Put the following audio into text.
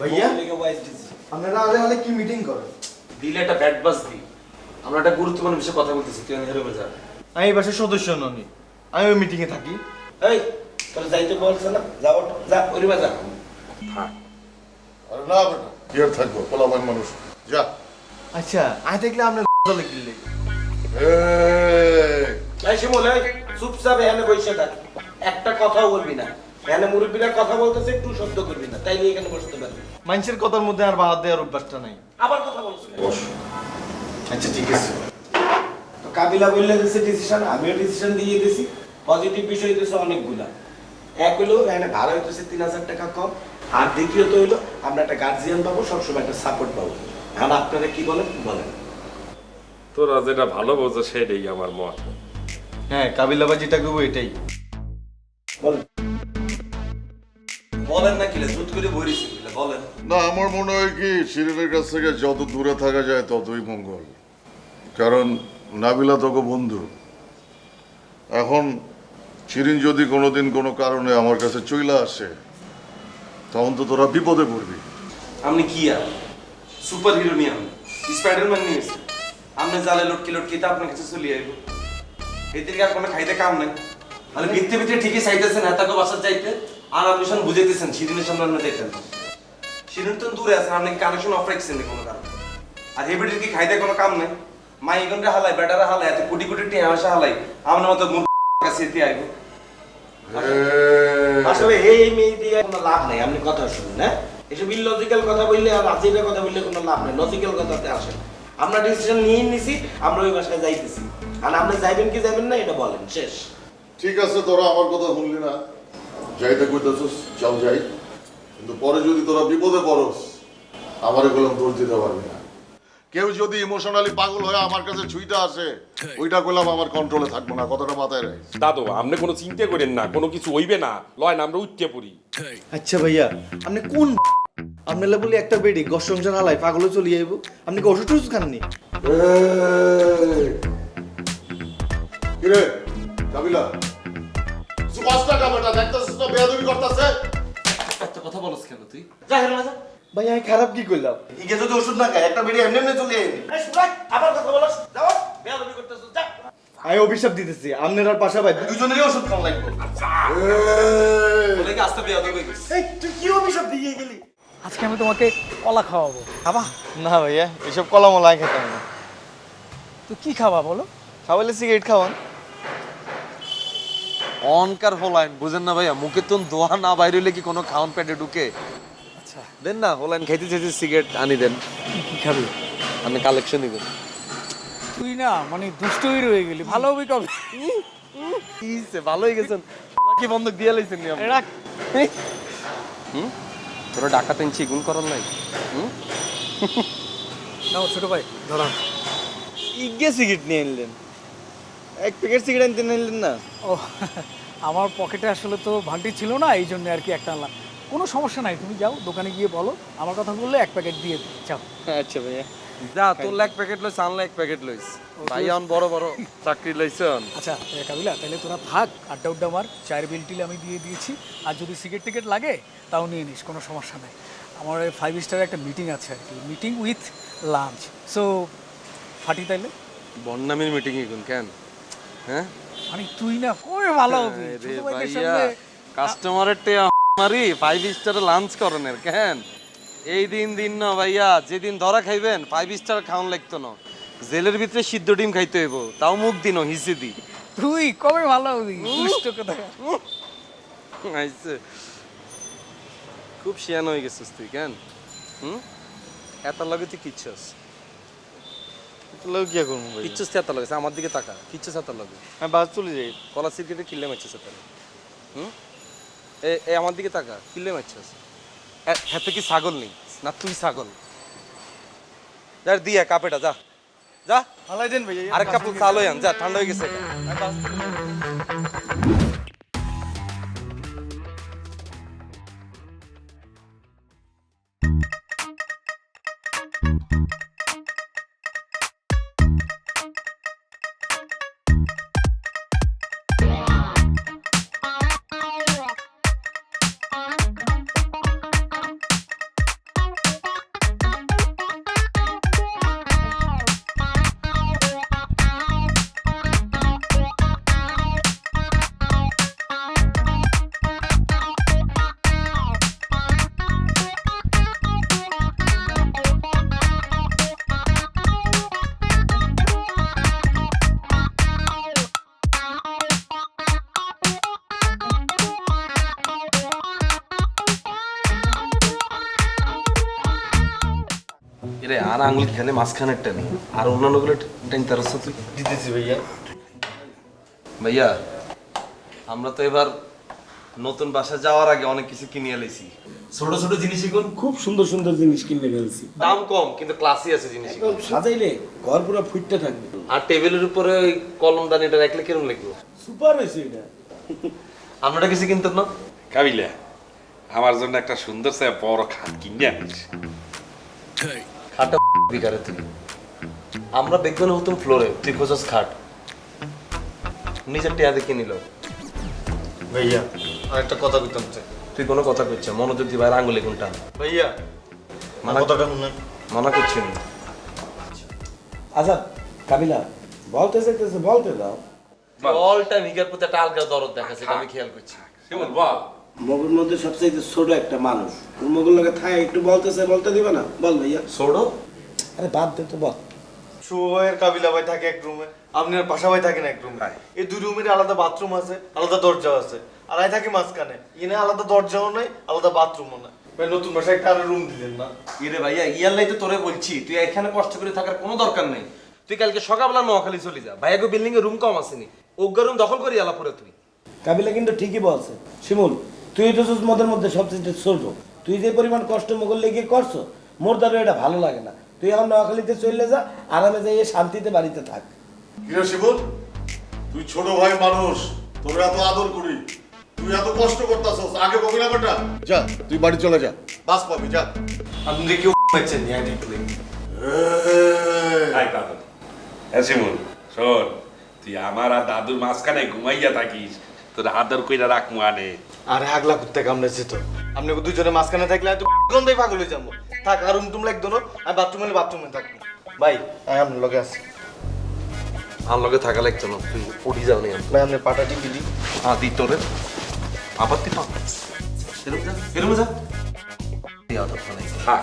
ভাইয়া? আপনারা আলে হলে কি মিটিং করেন? দিলে একটা ব্যাট বাস দি আমরা একটা গুরুত্বপূর্ণ বিষয়ে কথা বলতেছি তুই হেরে যা। আমি এই বাসার সদস্য ননি আমি ওই মিটিংয়ে থাকি। এই তোর যাইতে বলছ না? যা ওঠ যা ওরিবা যা। আরে না বেটা কি আর থাকব? পোলাপান মানুষ। যা। আচ্ছা আমি দেখলে আপনার দলে কিনলে এই, শিমুল এই চুপচাপ এখানে বসে থাক। একটা কথাও বলবি না। এখানে মুরব্বীরা কথা বলতেছে একটু শব্দ করবি না। তাইলে এখানে বসতে পারবি। মানুষের কথার মধ্যে আর বাহাত দেওয়ার অভ্যাসটা নাই। আবার কথা বলছিস বস। আচ্ছা ঠিক আছে। তো কাবিলা বললে দিছে ডিসিশন আমিও ডিসিশন দিয়ে দিছি পজিটিভ বিষয় দিছে অনেকগুলা। এক হলো এখানে ভাড়া হইতেছে তিন হাজার টাকা কম। আর দ্বিতীয়ত হইল আমরা একটা গার্জিয়ান পাবো সবসময় একটা সাপোর্ট পাবো। এখন আপনারা কি বলেন বলেন। তোরা যেটা ভালো বোঝো সেটাই আমার মত। হ্যাঁ কাবিলাবা যেটা করব এটাই। বলেন। বলেন না কিলে জুত করে বইরেছি কিলে বলেন। না আমার মনে হয় কি শিরিনের কাছ থেকে যত দূরে থাকা যায় ততই মঙ্গল। কারণ নাবিলা তোকে বন্ধু। এখন শিরিন যদি কোনোদিন কোনো কারণে আমার কাছে চইলা আসে তখন তো তোরা বিপদে পড়বি। আপনি কি আর? সুপার হিরো নিয়ে আমি। স্পাইডারম্যান নিয়ে এসে আপনি জালে লটকে লটকে তো আপনার কাছে চলে আইব। এদিকে আর কোনো খাইতে কাম নাই। মানে ভিত্তি ভিত্তি ঠিকই চাইতেছেন এতকে বাসার যাইতে। আর আপনি সব বুঝাইতেছেন শিরিনের সামনে আপনি যাইতেন শিরিন তো দূরে আছেন আপনি কানেকশন অফ রাখছেন কোনো কারণে। আর হেবিটির কি খাইতে কোনো কাম নাই? মাইগনরে হালাই বেটারা হালাই এত কোটি কোটি টিয়া আসা হালাই আমার মতো মূর্খ কাছে এতে আইব? আসলে এই মেয়ে দিয়ে কোনো লাভ নাই আপনি কথা শুনুন হ্যাঁ? এসব ইলজিক্যাল কথা বললে আর আজিবে কথা বললে কোনো লাভ নাই লজিক্যাল কথাতে আসে না। আমরা ডিসিশন নিয়ে নিছি আমরা ওই বাসায় যাইতেছি। আর আপনি যাইবেন কি যাবেন না এটা বলেন শেষ। ঠিক আছে তোরা আমার কথা শুনলি না। যাইতে কইতেছিস চল যাই। কিন্তু পরে যদি তোরা বিপদে পড়স আমারে বললাম দোষ দিতে পারবি না। কেউ যদি ইমোশনালি পাগল হয়ে আমার কাছে ছুইটা আসে ওইটা করলাম আমার কন্ট্রোলে থাকব না কথাটা মাথায় রাখ। দাদু আপনি কোনো চিন্তা করেন না কোনো কিছু হইবে না। লয় না আমরা উঠতে পড়ি। আচ্ছা ভাইয়া আপনি কোন আপনার বলি একটা বেডি গস সংসার হালাই পাগলে চলে যাইব আপনি কি ওষুধ টষুধ খাননি? কিরে কাবিলা? কিছু পাঁচটা কামাটা দেখতেছিস না বেয়াদবি করতেছে? এত কথা বলছ কেন তুই? যা না ভাই আমি খারাপ কি করলাম? ইগে যদি ওষুধ না খায় একটা বেরিয়ে এমনি এমনি চলে আইবি। আবার কথা বলছ যাও বেয়াদবি করতেছো যা। আমি অভিশাপ দিতেছি আপনার আর পাশা ভাই দুজনেরই ওষুধ খাওয়া লাগবে। এই! আস্তে বেয়াদ হয়ে এই তুই কি অভিশাপ দিয়ে গেলি? আজকে আমি তোমাকে কলা খাওয়াবো। খাবা? না ভাইয়া এসব কলামলাই খেতাম না। তো কি খাবা বলো? খাওয়ালে সিগারেট খাওয়ান। অনকার হলাইন বুঝেন না ভাইয়া মুখে তো দোয়া না বাইরে হইলে কি কোনো খাওয়ান পেটে ঢুকে? আচ্ছা। দেন না হলাইন খাইতে চাইতে সিগারেট আনি দেন। খাবি? আপনি কালেকশন দিবেন তুই না মানে দুষ্টই রয়ে গেলি ভালো হবে কবে? হইছে, ভালোই গেছেন। কি বন্ধক দিয়ে লাইছেন নি আপনি? রাখ। হুম? তোরা ডাকাত এনছি গুণ করার নাই? হুম? নাও ছোট ভাই ধরা ইগে সিগারেট নিয়ে আনলেন। এক প্যাকেট সিগারেট আনতে নিলেন না? ও আমার পকেটে আসলে তো ভান্টি ছিল না এই জন্য আর কি একটা আনলাম। কোনো সমস্যা নাই তুমি যাও দোকানে গিয়ে বলো আমার কথা বললে এক প্যাকেট দিয়ে যাও। আচ্ছা ভাইয়া। যা তোর এক প্যাকেট লইছ আনলা এক প্যাকেট লইছ ভাই আন বড় বড় চাকরি লইছন আচ্ছা কাবিলা তাহলে তোরা থাক আড্ডা উড্ডা মার চায়ের বিল টিল আমি দিয়ে দিয়েছি আর যদি সিগারেট টিকেট লাগে তাও নিয়ে নিস কোনো সমস্যা নেই। আমার ফাইভ স্টারের একটা মিটিং আছে আর কি মিটিং উইথ লাঞ্চ সো ফাটি তাইলে? বন্যামির মিটিং এখন কেন? হ্যাঁ? মানে তুই না কবে ভালো হবি কাস্টমারের টে মারি ফাইভ স্টারে লাঞ্চ করনের কেন? এই দিন দিন না ভাইয়া যেদিন ধরা খাইবেন ফাইভ স্টার খাওয়ান লাগতো না। জেলের ভিতরে সিদ্ধ ডিম খাইতে হইব তাও মুখ দিন হিসে দি। তুই কবে ভালো হবি দুষ্ট কথা। আইছে খুব শিয়ান হয়ে গেছিস তুই কেন? হুম? এত লাগে তুই কিচ্ছুস লোক কি করব ভাই। কিচ্ছুস এত লাগে আমার দিকে তাকা কিচ্ছুস এত লাগে। আমি বাস চলে যাই। কলা সিরকেটে কিল্লে মারছিস তাহলে হুম? এ এ আমার দিকে তাকা কিল্লে মারছিস হাতে কি ছাগল নেই? না তুই ছাগল। যা দিয়া কাপেটা যা। যা। হালাই দেন ভাইয়া আরেক কাপ চালো যা ঠান্ডা হয়ে গেছে আঙুল মাঝখানে টেনে। আর অন্যান্যগুলো টেন তার তুই দিতেছি ভাইয়া। ভাইয়া আমরা তো এবার নতুন বাসা যাওয়ার আগে অনেক কিছু কিনে এলেছি ছোট ছোট জিনিস এখন খুব সুন্দর সুন্দর জিনিস কিনে ফেলছি। দাম কম কিন্তু ক্লাসি আছে জিনিস। একদম সাজাইলে ঘর পুরো ফুটতে থাকবে। আর টেবিলের উপরে ওই কলম দানিটা রাখলে কেমন লাগবে? সুপার হয়েছে এটা। আমরা কিছু কিনতেন না? কাবিলা আমার জন্য একটা সুন্দর সে বড় খাট কিনে আনিস খাটটা বিকারে তুই আমরা বেগবান হতাম ফ্লোরে তুই খোঁজাস খাট। নিজের টিয়া দেখে নিল। ভাইয়া আরেকটা কথা কইতাম চাই। তুই কোনো কথা করছিস মনোযোগ বাইরে আঙুলে কোনটা? ভাইয়া মানা কথাটা শুনেন মানা করছি না। আচ্ছা কাবিলা বলতে চাইতেছে বলতে দাও। অল টাইম প্রতি একটা আলগা দরদ দেখা সেটা আমি খেয়াল করছি। শিমুল বল। মগুর মধ্যে সবচাইতে ছোট একটা মানুষ। তোর মগুর লোকে থাকে একটু বলতেছে বলতে দিবে না? বল ভাইয়া। ছোড়ো আরে বাদ দে তো বল। শুভের কাবিলা ভাই থাকে এক রুমে আপনি আর পাশা ভাই থাকেন এক রুমে এই দুই রুমের আলাদা বাথরুম আছে আলাদা দরজা আছে। আর আই থাকি মাঝখানে। ইনে আলাদা দরজাও নাই আলাদা বাথরুমও নাই। ভাই নতুন বাসায় একটা আরও রুম দিলেন না? ইরে ভাইয়া ইয়াল্লাই তো তোরে বলছি তুই এখানে কষ্ট করে থাকার কোনো দরকার নেই। তুই কালকে সকালবেলা নোয়াখালী চলে যা। ভাইয়া গো বিল্ডিং এ রুম কম আসেনি। অজ্ঞা রুম দখল করি আলা পরে তুই। কাবিলা কিন্তু ঠিকই বলছে। শিমুল তুই তো মদের মধ্যে সবচেয়ে ছোট তুই যে পরিমাণ কষ্ট মোগল লেগে করছ মোর দ্বারা এটা ভালো লাগে না। তুই এখন নোয়াখালীতে চলে যা আরামে যাই শান্তিতে বাড়িতে থাক। তুই ছোট ভাই মানুষ তোর এত আদর করি। তুই এত কষ্ট করতাছস আগে বলবি না বেটা। যা তুই বাড়ি চলে যা। বাস পাবি যা। আপনি কেউ পাচ্ছেন নি আই দেখলে আই দাদু হ্যাঁ শিমুল শোন তুই আমার আর দাদুর মাঝখানে ঘুমাইয়া থাকিস তোর আদর কইরা রাখমু আনে। আরে আগলা কুত্তে কামড়েছে তো। আপনি দুজনে মাঝখানে থাকলে হয়তো গন্ধই পাগল হয়ে যাব। থাক আর রুম টুম লাগতো না আমি বাথরুমে বাথরুমে থাকব। ভাই আমি আপনার লগে আছি আমার লগে থাকা লাগতো না তুই উঠি যাও নি ভাই আপনার পাটা টিপি দিই। হ্যাঁ দি তোরে। আবার তুই পা। এরম যা এরম যা। তুই আদর নাই থাক